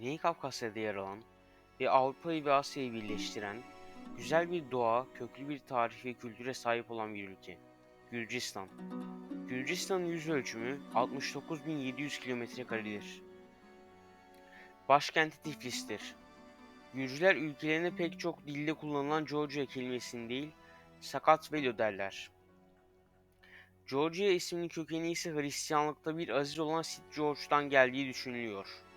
Güney Kafkasya'da yer alan ve Avrupa'yı ve Asya'yı birleştiren güzel bir doğa, köklü bir tarih ve kültüre sahip olan bir ülke. Gürcistan. Gürcistan'ın yüz ölçümü 69.700 kilometrekaredir. Başkenti Tiflis'tir. Gürcüler ülkelerine pek çok dilde kullanılan Georgia kelimesini değil, sakat velo derler. Georgia isminin kökeni ise Hristiyanlıkta bir azir olan St. George'dan geldiği düşünülüyor.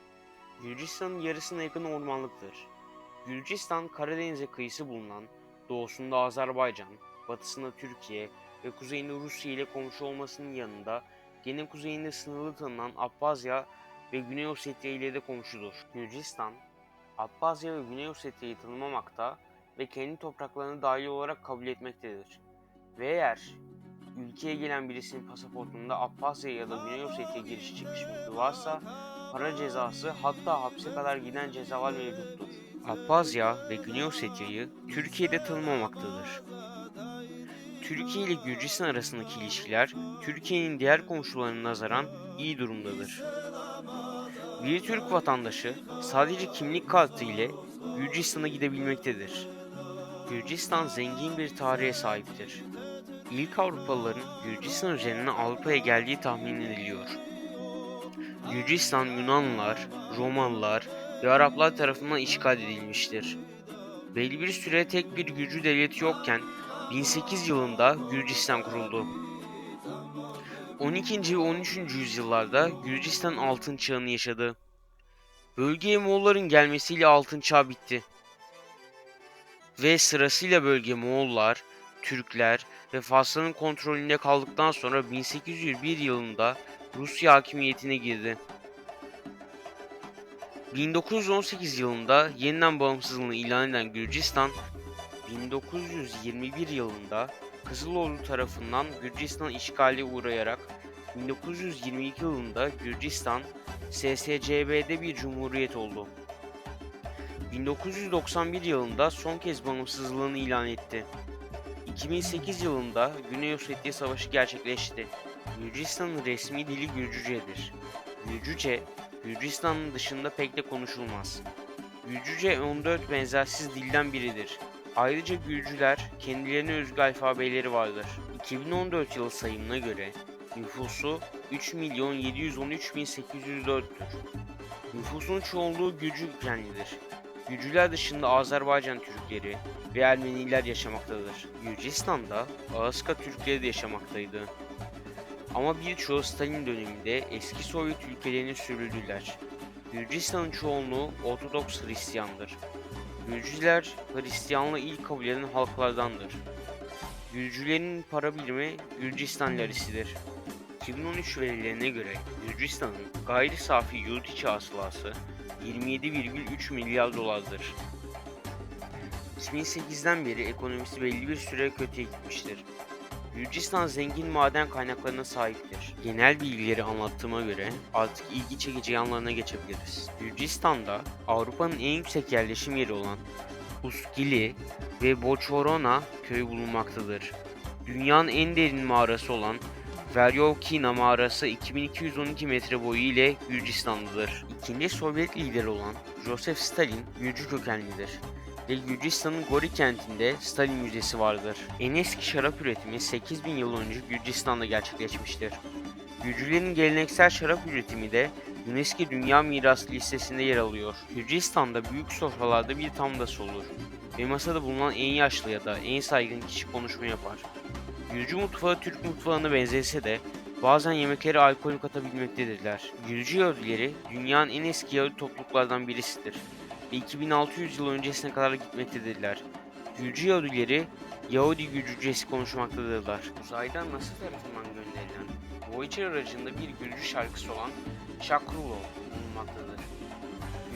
Gürcistan'ın yarısına yakın ormanlıktır. Gürcistan, Karadeniz'e kıyısı bulunan, doğusunda Azerbaycan, batısında Türkiye ve kuzeyinde Rusya ile komşu olmasının yanında gene kuzeyinde sınırlı tanınan Abhazya ve Güney Ossetya ile de komşudur. Gürcistan, Abhazya ve Güney Ossetya'yı tanımamakta ve kendi topraklarını dahil olarak kabul etmektedir. Ve eğer ülkeye gelen birisinin pasaportunda Abhazya ya da Güney Ossetya girişi çıkış metni varsa para cezası hatta hapse kadar giden cezalar mevcuttur. Abhazya ve Güney Ossetya'yı Türkiye'de tanımamaktadır. Türkiye ile Gürcistan arasındaki ilişkiler Türkiye'nin diğer komşularına nazaran iyi durumdadır. Bir Türk vatandaşı sadece kimlik kartı ile Gürcistan'a gidebilmektedir. Gürcistan zengin bir tarihe sahiptir. İlk Avrupalıların Gürcistan üzerinden Avrupa'ya geldiği tahmin ediliyor. Gürcistan Yunanlılar, Romalılar ve Araplar tarafından işgal edilmiştir. Belli bir süre tek bir Gürcü devleti yokken 1008 yılında Gürcistan kuruldu. 12. ve 13. yüzyıllarda Gürcistan altın çağını yaşadı. Bölgeye Moğolların gelmesiyle altın çağ bitti. Ve sırasıyla bölge Moğollar, Türkler ve Fasların kontrolünde kaldıktan sonra 1801 yılında Rusya hakimiyetine girdi. 1918 yılında yeniden bağımsızlığını ilan eden Gürcistan, 1921 yılında Kızıl Ordu tarafından Gürcistan işgali uğrayarak 1922 yılında Gürcistan SSCB'de bir cumhuriyet oldu. 1991 yılında son kez bağımsızlığını ilan etti. 2008 yılında Güney Ossetya Savaşı gerçekleşti. Gürcistan'ın resmi dili Gürcücedir. Gürcüce, Gürcistan'ın dışında pek de konuşulmaz. Gürcüce 14 benzersiz dilden biridir. Ayrıca Gürcüler kendilerine özgü alfabeleri vardır. 2014 yılı sayımına göre nüfusu 3 milyon 713 bin 804'tür. Nüfusun çoğunluğu Gürcü kökenlidir. Gürcüler dışında Azerbaycan Türkleri ve Ermeniler yaşamaktadır. Gürcistan'da Ağızka Türkleri de yaşamaktaydı. Ama birçoğu Stalin döneminde eski Sovyet ülkelerine sürüldüler. Gürcistan'ın çoğunluğu Ortodoks Hristiyandır. Gürcüler Hristiyanlığı ilk kabul eden halklardandır. Gürcülerin para birimi Gürcistan lirisidir. 2013 verilerine göre Gürcistan'ın gayri safi yurt içi hasılası 27,3 milyar dolardır. 2008'den beri ekonomisi belli bir süre kötüye gitmiştir. Gürcistan zengin maden kaynaklarına sahiptir. Genel bilgileri anlattığıma göre artık ilgi çekici yanlarına geçebiliriz. Gürcistan'da Avrupa'nın en yüksek yerleşim yeri olan Uskili ve Boçorona köyü bulunmaktadır. Dünyanın en derin mağarası olan Veryovkina mağarası 2212 metre boyu ile Gürcistan'dadır. İkinci Sovyet lideri olan Joseph Stalin Gürcü kökenlidir ve Gürcistan'ın Gori kentinde Stalin Müzesi vardır. En eski şarap üretimi 8000 yıl önce Gürcistan'da gerçekleşmiştir. Gürcülerin geleneksel şarap üretimi de UNESCO Dünya Mirası listesinde yer alıyor. Gürcistan'da büyük sofralarda bir tamdası olur ve masada bulunan en yaşlı ya da en saygın kişi konuşma yapar. Gürcü mutfağı Türk mutfağına benzese de bazen yemeklere alkol katabilmektedirler. Gürcü Yahudileri dünyanın en eski Yahudi topluluklardan birisidir ve 2600 yıl öncesine kadar gitmektedirler. Gürcü Yahudileri Yahudi Gürcücesi konuşmaktadırlar. Uzaydan NASA tarafından gönderilen Voyager aracında bir Gürcü şarkısı olan Şakrulo bulunmaktadır.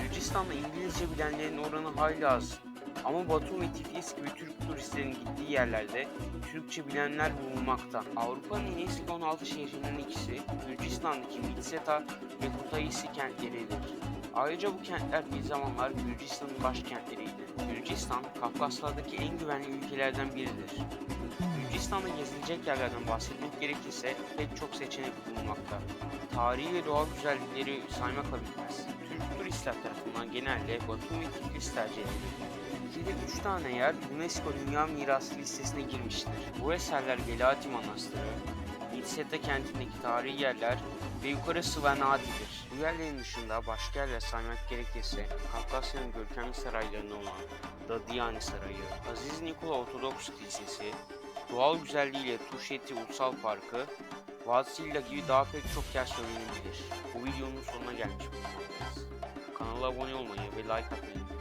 Gürcistan'da İngilizce bilenlerin oranı hayli az Ama Batum ve Tiflis gibi Türk turistlerin gittiği yerlerde Türkçe bilenler bulunmakta. Avrupa'nın en eski 16 şehrinden ikisi Gürcistan'daki Mitseta ve Kutaisi kentleridir. Ayrıca bu kentler bir zamanlar Gürcistan'ın başkentleriydi. Gürcistan, Kafkaslardaki en güvenli ülkelerden biridir. Gürcistan'da gezilecek yerlerden bahsetmek gerekirse pek çok seçenek bulunmakta. Tarihi ve doğal güzellikleri saymakla bitmez. Türk turistler tarafından genelde Batum ve Tiflis tercih edilir. Ülkede 3 tane yer UNESCO Dünya Mirası listesine girmiştir. Bu eserler Gelati Manastırı, Mitseta kentindeki tarihi yerler ve Yukarı Sıvanadi'dir. Bu yerlerin dışında başka yerler saymak gerekirse Kafkasya'nın görkemli saraylarından olan Dadiyani Sarayı, Aziz Nikola Ortodoks Kilisesi, doğal güzelliğiyle Tuşeti Ulusal Parkı, Vatsilla gibi daha pek çok yer söylenebilir. Bu videonun sonuna gelmiş bulunmaktayız. Kanala abone olmayı ve like atmayı.